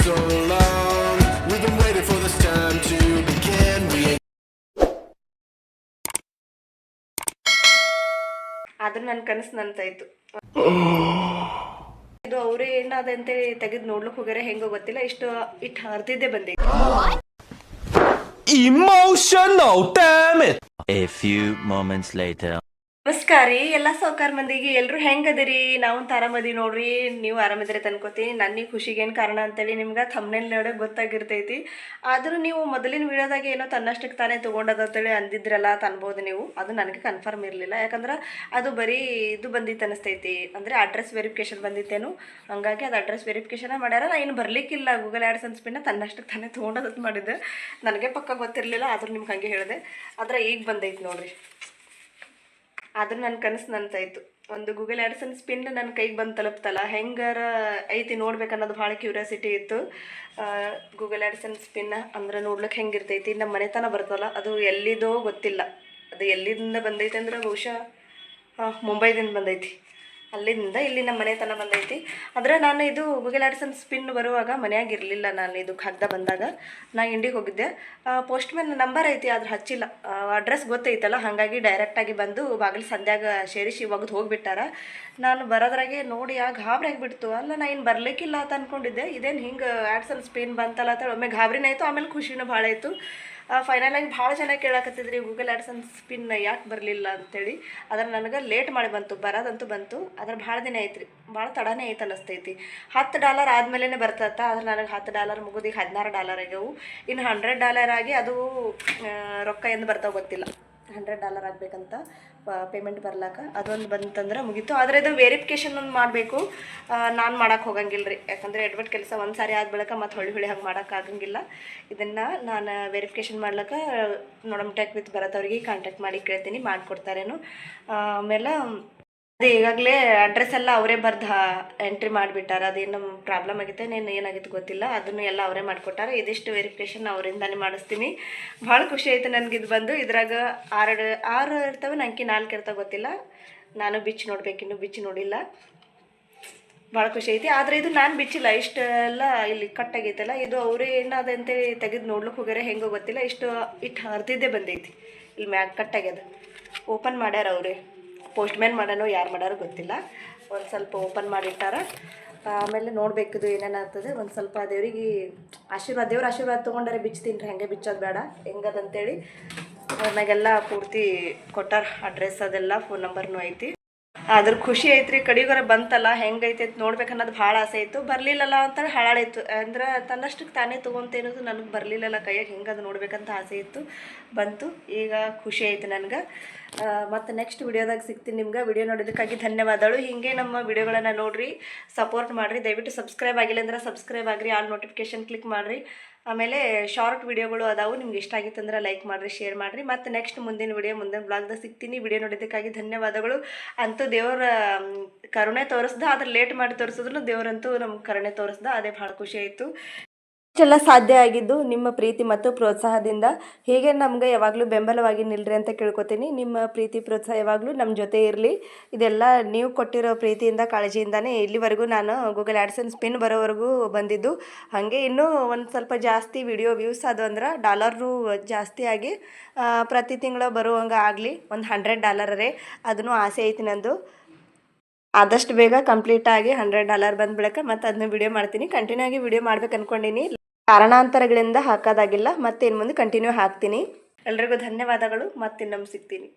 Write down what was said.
so long. We've been waiting for this time to begin. We ain't ಆದ್ರೂ ನನ್ನ ಕನಸು ನಂತಾಯ್ತು ಇದು ಅವರೇ ಅಂತ ತೆಗೆದು ನೋಡ್ಲಿಕ್ಕೆ ಹೋಗ್ಯಾರ ಹೆಂಗೋ ಗೊತ್ತಿಲ್ಲ ಇಷ್ಟು ಇಟ್ ಹರಿದಿದ್ದೆ ಬಂದೆ Emotional, damn it! A few moments later. ನಮಸ್ಕಾರ ರೀ. ಎಲ್ಲ ಸೌಕಾರ ಮಂದಿಗೆ ಎಲ್ಲರೂ ಹೆಂಗದಿರಿ? ನಾವು ಆರಾಮದಿ ನೋಡ್ರಿ. ನೀವು ಆರಾಮಿದ್ರೆ ತನ್ಕೋತೀನಿ ಖುಷಿಗೆ ಏನು ಕಾರಣ ಅಂತೇಳಿ ನಿಮ್ಗೆ ಥಮ್ನೇಲ್ ನೋಡೋ ಗೊತ್ತಾಗಿರ್ತೈತಿ. ಆದರೂ ನೀವು ಮೊದಲಿನ ವೀಡಿಯೋದಾಗ ಏನೋ ತನ್ನಷ್ಟಕ್ಕೆ ತಾನೇ ತೊಗೊಂಡದ ಅಂತೇಳಿ ಅಂದಿದ್ರಲ್ಲ ತನ್ಬೋದು ನೀವು. ಅದು ನನಗೆ ಕನ್ಫರ್ಮ್ ಇರಲಿಲ್ಲ. ಯಾಕಂದ್ರೆ ಅದು ಬರೀ ಇದು ಬಂದಿತ್ತು ಅನಿಸ್ತೈತಿ. ಅಂದರೆ ಅಡ್ರೆಸ್ ವೆರಿಫಿಕೇಶನ್ ಬಂದಿತ್ತೇನು. ಹಂಗಾಗಿ ಅದು ಅಡ್ರೆಸ್ ವೆರಿಫಿಕೇಶನ್ ಮಾಡ್ಯಾರ. ನಾನು ಏನು ಬರಲಿಕ್ಕಿಲ್ಲ. ಗೂಗಲ್ ಆ್ಯಡ್ಸ್ ಅನ್ಸ್ಪಿನ ತನ್ನಷ್ಟಕ್ಕೆ ತಾನೇ ತೊಗೊಂಡದಂತ ಮಾಡಿದ್ದೆ. ನನಗೆ ಪಕ್ಕ ಗೊತ್ತಿರಲಿಲ್ಲ. ಆದರೂ ನಿಮ್ಗೆ ಹಂಗೆ ಹೇಳಿದೆ. ಆದರೆ ಈಗ ಬಂದೈತೆ ನೋಡ್ರಿ. ಆದ್ರೆ ನನ್ನ ಕನಸು ನಂತಾಯ್ತು. ಒಂದು ಗೂಗಲ್ ಆ್ಯಡ್ಸನ್ ಸ್ಪಿನ್ ನನ್ನ ಕೈಗೆ ಬಂದು ತಲುಪ್ತಲ್ಲ, ಹೆಂಗಾರ ಐತಿ ನೋಡ್ಬೇಕನ್ನೋದು ಭಾಳ ಕ್ಯೂರಿಯಾಸಿಟಿ ಇತ್ತು. ಗೂಗಲ್ ಆ್ಯಡ್ಸನ್ ಸ್ಪಿನ್ ಅಂದ್ರೆ ನೋಡ್ಲಿಕ್ಕೆ ಹೆಂಗಿರ್ತೈತಿ ನಮ್ಮ ಮನೆತನ ಬರ್ತಲ್ಲ ಅದು ಎಲ್ಲಿದೋ ಗೊತ್ತಿಲ್ಲ. ಅದು ಎಲ್ಲಿಂದ ಬಂದೈತೆ ಅಂದ್ರೆ ಬಹುಶಃ ಮುಂಬೈದಿಂದ ಬಂದೈತಿ. ಅಲ್ಲಿಂದ ಇಲ್ಲಿ ನಮ್ಮ ಮನೆ ಮನೆತನ ಬಂದೈತಿ. ಆದರೆ ನಾನು ಇದು ಗೂಗಲ್ ಸ್ಪಿನ್ ಬರುವಾಗ ಮನ್ಯಾಗ ಇರಲಿಲ್ಲ ನಾನು ಇದು ಕಾಗ್ದ ಬಂದಾಗ. ನಾ ಇಂಡಿಗೆ ಹೋಗಿದ್ದೆ. ಪೋಸ್ಟ್ ಮ್ಯಾನ್ ನಂಬರ್ ಐತಿ, ಆದ್ರೆ ಹಚ್ಚಿಲ್ಲ. ಅಡ್ರೆಸ್ ಗೊತ್ತೈತಲ್ಲ, ಹಾಗಾಗಿ ಡೈರೆಕ್ಟಾಗಿ ಬಂದು ಬಾಗಿಲು ಸಂಧ್ಯಾಗ ಸೇರಿಸಿ ಒಗ್ದು ಹೋಗಿಬಿಟ್ಟಾರ. ನಾನು ಬರೋದ್ರಾಗೆ ನೋಡಿ, ಆ, ಗಾಬರಿ ಆಗಿಬಿಡ್ತು. ಅಲ್ಲ, ನಾ ಇನ್ನು ಬರಲಿಕ್ಕಿಲ್ಲ ಅಂತ ಅಂದ್ಕೊಂಡಿದ್ದೆ ಇದೇನು ಹಿಂಗೆ ಆ್ಯಡ್ಸನ್ ಸ್ಪಿನ್ ಬಂತಲ್ಲ ಅಂತ ಒಮ್ಮೆ ಗಾಬರಿನೇ ಆಯಿತು, ಆಮೇಲೆ ಖುಷಿನೂ ಭಾಳ ಆಯಿತು. ಫೈನಲ್ ಆಗಿ ಭಾಳ ಜನ ಕೇಳಾಕತ್ತಿದ್ರಿ ಗೂಗಲ್ ಆ್ಯಡ್ಸನ್ ಸ್ಪಿನ್ ಯಾಕೆ ಬರಲಿಲ್ಲ ಅಂತೇಳಿ. ಅದ್ರ ನನಗೆ ಲೇಟ್ ಮಾಡಿ ಬಂತು, ಬರೋದಂತೂ ಬಂತು. ಅದ್ರ ಭಾಳ ದಿನ ಐತ್ರಿ ಭಾಳ ತಡನೇ ಐತೆ ಅನ್ನಿಸ್ತೈತಿ ಹತ್ತು ಡಾಲರ್ ಆದಮೇಲೆ ಬರ್ತತ್ತ ಆದ್ರೆ ನನಗೆ ಹತ್ತು ಡಾಲರ್ ಮುಗಿದು ಈಗ ಹದಿನಾರು ಡಾಲರ್ ಆಗ್ಯವು. ಇನ್ನು ಹಂಡ್ರೆಡ್ ಡಾಲರ್ ಆಗಿ ಅದು ರೊಕ್ಕ ಎಂದು ಬರ್ತಾವೆ ಗೊತ್ತಿಲ್ಲ. ಹಂಡ್ರೆಡ್ ಡಾಲರ್ ಆಗಬೇಕಂತ ಪೇಮೆಂಟ್ ಬರ್ಲಾಕ. ಅದೊಂದು ಬಂತಂದ್ರೆ ಮುಗೀತು. ಆದರೆ ಇದು ವೆರಿಫಿಕೇಶನ್ ಒಂದು ಮಾಡಬೇಕು. ನಾನು ಮಾಡೋಕೆ ಹೋಗಂಗಿಲ್ಲ ರೀ ಯಾಕಂದರೆ ಎಡ್ವರ್ಟ್ ಕೆಲಸ ಒಂದು ಸಾರಿ ಆದ ಬಳಿಕ ಮತ್ತು ಹೊಳಿ ಹೊಳ್ಳಿ ಹಂಗೆ ಮಾಡೋಕ್ಕಾಗಂಗಿಲ್ಲ ಇದನ್ನು ನಾನು ವೆರಿಫಿಕೇಶನ್ ಮಾಡ್ಲಿಕ್ಕೆ ನೋಡಮ್ ಟೆಕ್ ವಿತ್ ಬರತ್ತವ್ರಿಗೆ ಕಾಂಟ್ಯಾಕ್ಟ್ ಮಾಡಿ ಕೇಳ್ತೀನಿ, ಮಾಡಿಕೊಡ್ತಾರೇನು. ಆಮೇಲೆ ಅದು ಈಗಾಗಲೇ ಅಡ್ರೆಸ್ ಎಲ್ಲ ಅವರೇ ಬರ್ದು ಎಂಟ್ರಿ ಮಾಡಿಬಿಟ್ಟಾರ. ಅದೇನು ಪ್ರಾಬ್ಲಮ್ ಆಗಿತ್ತು ಏನು ಏನಾಗಿತ್ತು ಗೊತ್ತಿಲ್ಲ. ಅದನ್ನು ಎಲ್ಲ ಅವರೇ ಮಾಡಿಕೊಟ್ಟಾರ. ಇದಿಷ್ಟು ವೆರಿಫಿಕೇಷನ್ ಅವರಿಂದಾನೇ ಮಾಡಿಸ್ತೀನಿ. ಭಾಳ ಖುಷಿ ಆಯಿತು ನನಗೆ ಇದು ಬಂದು. ಇದ್ರಾಗ ಆರು ಆರು ಇರ್ತವೆ ನನಗೆ ನಾಲ್ಕು ಇರ್ತವೆ ಗೊತ್ತಿಲ್ಲ. ನಾನು ಬಿಚ್ಚಿ ನೋಡ್ಬೇಕಿನ್ನು ಬಿಚ್ಚಿ ನೋಡಿಲ್ಲ. ಭಾಳ ಖುಷಿ ಐತಿ ಆದರೆ ಇದು ನಾನು ಬಿಚ್ಚಿಲ್ಲ. ಇಷ್ಟೆಲ್ಲ ಇಲ್ಲಿ ಕಟ್ಟಾಗೈತಲ್ಲ ಇದು ಅವರೇ ಏನಾದ ಅಂತೇಳಿ ತೆಗೆದು ನೋಡ್ಲಿಕ್ಕೆ ಹೋಗ್ಯಾರ ಹೆಂಗೋ ಗೊತ್ತಿಲ್ಲ. ಇಷ್ಟು ಇಟ್ಟು ಹರಿದಿದ್ದೇ ಬಂದೈತಿ. ಇಲ್ಲಿ ಮ್ಯಾಗ ಕಟ್ಟಾಗ್ಯದ ಓಪನ್ ಮಾಡ್ಯಾರ ಅವರೇ. ಪೋಸ್ಟ್ ಮ್ಯಾನ್ ಮಾಡ್ಯಾನೋ ಯಾರು ಮಾಡೋರು ಗೊತ್ತಿಲ್ಲ. ಒಂದು ಸ್ವಲ್ಪ ಓಪನ್ ಮಾಡಿಟ್ಟಾರ. ಆಮೇಲೆ ನೋಡಬೇಕಿದು ಏನೇನಾಗ್ತದೆ ಒಂದು ಸ್ವಲ್ಪ ದೇವ್ರಿಗೆ ಆಶೀರ್ವಾದ, ದೇವ್ರ ಆಶೀರ್ವಾದ ತೊಗೊಂಡರೆ ಬಿಚ್ತೀನಿ ರೀ, ಹಾಗೆ ಬಿಚ್ಚೋದು ಬೇಡ. ಹೆಂಗದಂತೇಳಿ. ಅವ್ರನ್ನಾಗೆಲ್ಲ ಪೂರ್ತಿ ಕೊಟ್ಟಾರ. ಅಡ್ರೆಸ್ ಅದೆಲ್ಲ ಫೋನ್ ನಂಬರ್ನೂ ಐತಿ. ಅದ್ರ ಖುಷಿ ಐತ್ರಿ, ಕಡಿಗರ ಬಂತಲ್ಲ, ಹೆಂಗೈತೆ ಅಂತ ನೋಡ್ಬೇಕು ಅನ್ನೋದು ಭಾಳ ಆಸೆ ಇತ್ತು. ಬರಲಿಲ್ಲಲ್ಲ ಅಂತ ಹಾಳಾಯಿತು. ಅಂದ್ರೆ ತನ್ನಷ್ಟಕ್ಕೆ ತಾನೇ ತೊಗೊಂತೇನೋದು ನನಗೆ ಬರಲಿಲ್ಲಲ್ಲ ಕೈಯಾಗ, ಹೆಂಗೆ ಅದು ನೋಡ್ಬೇಕಂತ ಆಸೆ ಇತ್ತು. ಬಂತು. ಈಗ ಖುಷಿ ಆಯ್ತು ನನಗೆ. ಮತ್ತು ನೆಕ್ಸ್ಟ್ ವಿಡಿಯೋದಾಗ ಸಿಗ್ತೀನಿ ನಿಮ್ಗೆ. ವಿಡಿಯೋ ನೋಡೋದಕ್ಕಾಗಿ ಧನ್ಯವಾದಗಳು. ಹೀಗೆ ನಮ್ಮ ವಿಡಿಯೋಗಳನ್ನು ನೋಡಿರಿ ಸಪೋರ್ಟ್ ಮಾಡಿರಿ. ದಯವಿಟ್ಟು ಸಬ್ಸ್ಕ್ರೈಬ್ ಆಗಿಲ್ಲ ಅಂದ್ರೆ ಸಬ್ಸ್ಕ್ರೈಬ್ ಆಗಿರಿ. ಆಲ್ ನೋಟಿಫಿಕೇಶನ್ ಕ್ಲಿಕ್ ಮಾಡಿರಿ. ಆಮೇಲೆ ಶಾರ್ಟ್ ವಿಡಿಯೋಗಳು ಅದಾವು, ನಿಮ್ಗೆ ಇಷ್ಟ ಆಗಿತ್ತು ಅಂದ್ರೆ ಲೈಕ್ ಮಾಡಿರಿ ಶೇರ್ ಮಾಡಿರಿ. ಮತ್ತು ನೆಕ್ಸ್ಟ್ ಮುಂದಿನ ವಿಡಿಯೋ ಮುಂದಿನ ಬ್ಲಾಗ್ದಾಗ ಸಿಗ್ತೀನಿ. ವಿಡಿಯೋ ನೋಡೋದಕ್ಕಾಗಿ ಧನ್ಯವಾದಗಳು. ಅಂತೂ ದೇವರ ಕರುಣೆ ತೋರಿಸ್ದ, ಆದ್ರೆ ಲೇಟ್ ಮಾಡಿ ತೋರಿಸಿದ್ರು ದೇವರಂತೂ ನಮ್ಗೆ ಕರುಣೆ ತೋರಿಸ್ದ, ಅದೇ ಭಾಳ ಖುಷಿ ಆಯಿತು. ಇಷ್ಟೆಲ್ಲ ಸಾಧ್ಯ ಆಗಿದ್ದು ನಿಮ್ಮ ಪ್ರೀತಿ ಮತ್ತು ಪ್ರೋತ್ಸಾಹದಿಂದ ಹೀಗೆ ನಮ್ಗೆ ಯಾವಾಗಲೂ ಬೆಂಬಲವಾಗಿ ನಿಲ್ರಿ ಅಂತ ಕೇಳ್ಕೊತೀನಿ. ನಿಮ್ಮ ಪ್ರೀತಿ, ಪ್ರೋತ್ಸಾಹ ಯಾವಾಗಲೂ ನಮ್ಮ ಜೊತೆ ಇರಲಿ. ಇದೆಲ್ಲ ನೀವು ಕೊಟ್ಟಿರೋ ಪ್ರೀತಿಯಿಂದ, ಕಾಳಜಿಯಿಂದನೇ ಇಲ್ಲಿವರೆಗೂ ನಾನು ಗೂಗಲ್ ಆ್ಯಡ್ಸನ್ ಸ್ಪಿನ್ ಬರೋವರೆಗೂ ಬಂದಿದ್ದು. ಹಾಗೆ ಇನ್ನೂ ಒಂದು ಸ್ವಲ್ಪ ಜಾಸ್ತಿ ವಿಡಿಯೋ ವ್ಯೂಸ್ ಅದು ಅಂದ್ರೆ ಡಾಲರು ಜಾಸ್ತಿ ಆಗಿ ಪ್ರತಿ ತಿಂಗಳು ಬರುವಂಗೆ ಆಗಲಿ. ಒಂದು ಹಂಡ್ರೆಡ್ ಡಾಲರೇ ಅದನ್ನು ಆಸೆ ಐತಿ ನಂದು. ಆದಷ್ಟು ಬೇಗ ಕಂಪ್ಲೀಟ್ ಆಗಿ ಹಂಡ್ರೆಡ್ ಡಾಲರ್ ಬಂದ್ಬಿಡಕ್ಕೆ ಮತ್ತು ಅದನ್ನ ವಿಡಿಯೋ ಮಾಡ್ತೀನಿ. ಕಂಟಿನ್ಯೂ ಆಗಿ ವಿಡಿಯೋ ಮಾಡ್ಬೇಕು ಅನ್ಕೊಂಡಿನಿ. ಕಾರಣಾಂತರಗಳಿಂದ ಹಾಕೋದಾಗಿಲ್ಲ. ಮತ್ತೆ ಇನ್ನು ಮುಂದೆ ಕಂಟಿನ್ಯೂ ಹಾಕ್ತೀನಿ. ಎಲ್ರಿಗೂ ಧನ್ಯವಾದಗಳು. ಮತ್ತೆ ನಮ್ಮ ಸಿಗ್ತೀನಿ.